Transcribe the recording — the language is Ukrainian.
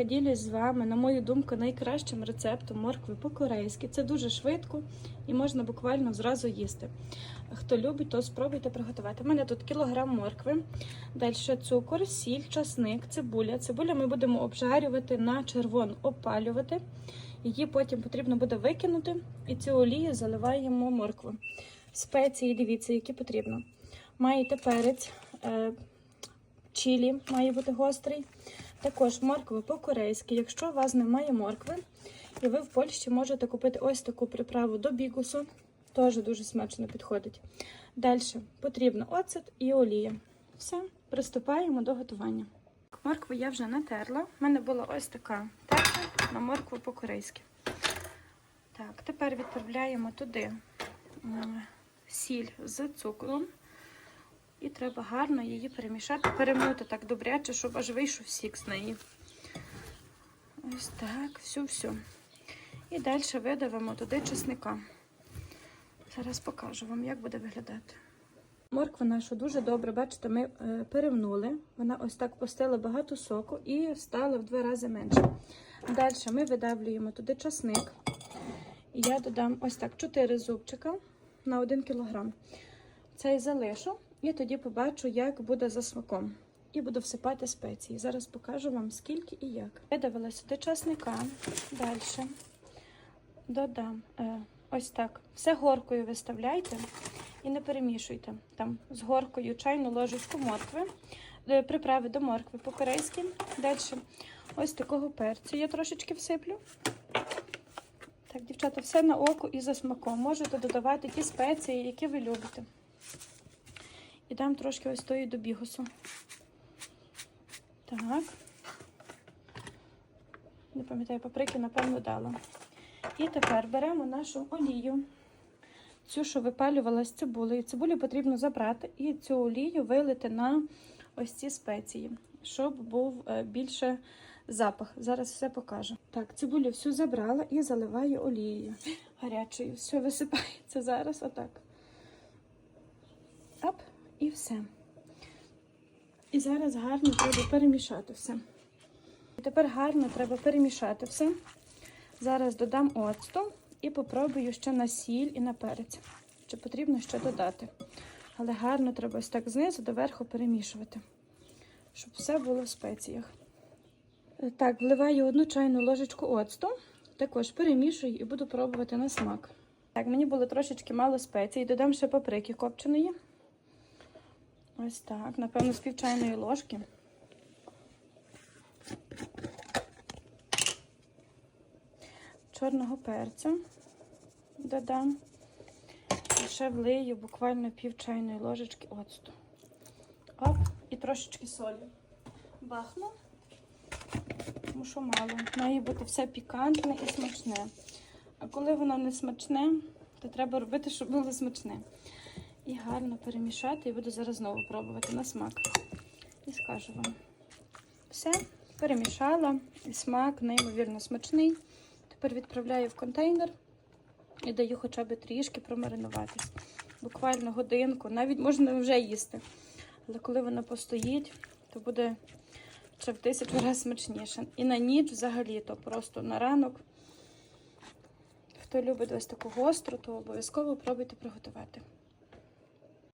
Ділюсь з вами, на мою думку, найкращим рецептом моркви по-корейськи. Це дуже швидко і можна буквально зразу їсти. Хто любить, то спробуйте приготувати. У мене тут кілограм моркви, далі цукор, сіль, часник, цибуля. Цибуля ми будемо обжарювати на червоно, опалювати. Її потім потрібно буде викинути, і цю олію заливаємо моркву. Спеції, дивіться, які потрібно. Маєте перець, е, чилі має бути гострий. Також морква по-корейськи. Якщо у вас немає моркви, і ви в Польщі можете купити ось таку приправу до бігусу, теж дуже смачно підходить. Далі потрібно оцет і олія. Все, приступаємо до готування. Моркву я вже натерла. У мене була ось така терка на моркву по-корейськи. Так, тепер відправляємо туди сіль з цукром. І треба гарно її перемішати, перемити так добряче, щоб аж вийшов сік з неї. Ось так, всю-всю. І далі видавимо туди чесника. Зараз покажу вам, як буде виглядати. Моркву нашу дуже добре, бачите, ми е, перемнули. Вона ось так пустила багато соку і стала в два рази менше. Далі ми видавлюємо туди часник. І я додам ось так 4 зубчика на 1 кг. Цей залишу. І тоді побачу, як буде за смаком. І буду всипати спеції. Зараз покажу вам скільки і як. Видавила сюди часника. Далі додам е, ось так. Все горкою виставляйте і не перемішуйте. Там з горкою чайну ложечку моркви, е, приправи до моркви по-корейськи. Далі ось такого перцю я трошечки всиплю. Так, дівчата, все на око і за смаком. Можете додавати ті спеції, які ви любите. І дам трошки ось тої до бігусу. Так. Не пам'ятаю, паприки, напевно, дала. І тепер беремо нашу олію. Цю, що випалювала з цибулею. Цибулю потрібно забрати і цю олію вилити на ось ці спеції, щоб був е, більше запах. Зараз все покажу. Так, цибулю всю забрала і заливаю олією. Гарячою. Все висипається зараз отак. Оп. І все. І зараз гарно треба перемішати все. І тепер гарно треба перемішати все. Зараз додам оцту і попробую ще на сіль і на перець. Чи потрібно ще додати. Але гарно треба ось так знизу до верху перемішувати, щоб все було в спеціях. Так, вливаю одну чайну ложечку оцту, також перемішую і буду пробувати на смак. Так, мені було трошечки мало спецій. Додам ще паприки копченої. Ось так, напевно, з пів чайної ложки. Чорного перцю додам. І ще влию буквально пів чайної ложечки оцту. Оп, і трошечки солі. Бахну, тому що мало. Має бути все пікантне і смачне. А коли воно не смачне, то треба робити, щоб було смачне. І гарно перемішати, і буду зараз знову пробувати на смак. І скажу вам. Все, перемішала, і смак, неймовірно смачний. Тепер відправляю в контейнер і даю хоча б трішки промаринуватись. Буквально годинку, навіть можна вже їсти. Але коли вона постоїть, то буде ще в тисячу разів смачніше. І на ніч взагалі, то просто на ранок. Хто любить ось таку гостру, то обов'язково пробуйте приготувати.